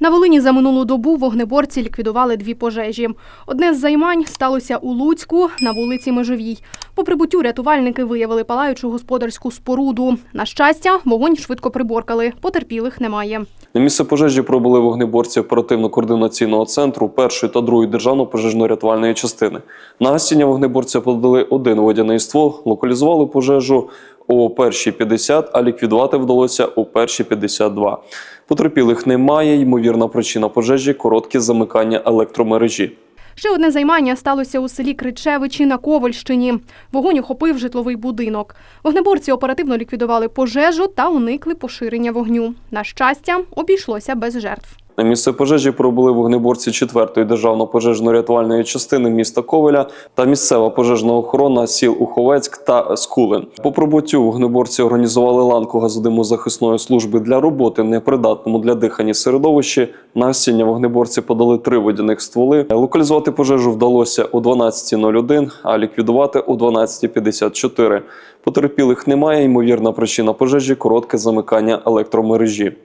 На Волині за минулу добу вогнеборці ліквідували дві пожежі. Одне з займань сталося у Луцьку на вулиці Межовій. По прибуттю рятувальники виявили палаючу господарську споруду. На щастя, вогонь швидко приборкали. Потерпілих немає. На місце пожежі прибули вогнеборці оперативно-координаційного центру першої та другої державної пожежно-рятувальної частини. На гасіння вогнеборці подали один водяний ствол, локалізували пожежу о першій 50, а ліквідувати вдалося о першій 52. Потерпілих немає. Ймовірна причина пожежі коротке замикання електромережі. Ще одне займання сталося у селі Кричевичі на Ковальщині. Вогонь охопив житловий будинок. Вогнеборці оперативно ліквідували пожежу та уникли поширення вогню. На щастя, обійшлося без жертв. На місце пожежі прибули вогнеборці 4-ї державної пожежно-рятувальної частини міста Ковеля та місцева пожежна охорона сіл Уховецьк та Скулин. По прибуттю вогнеборці організували ланку газодимозахисної служби для роботи непридатному для дихання середовищі. На гасіння вогнеборці подали три водяних стволи. Локалізувати пожежу вдалося о 12.01, а ліквідувати о 12.54. Потерпілих немає. Ймовірна причина пожежі коротке замикання електромережі.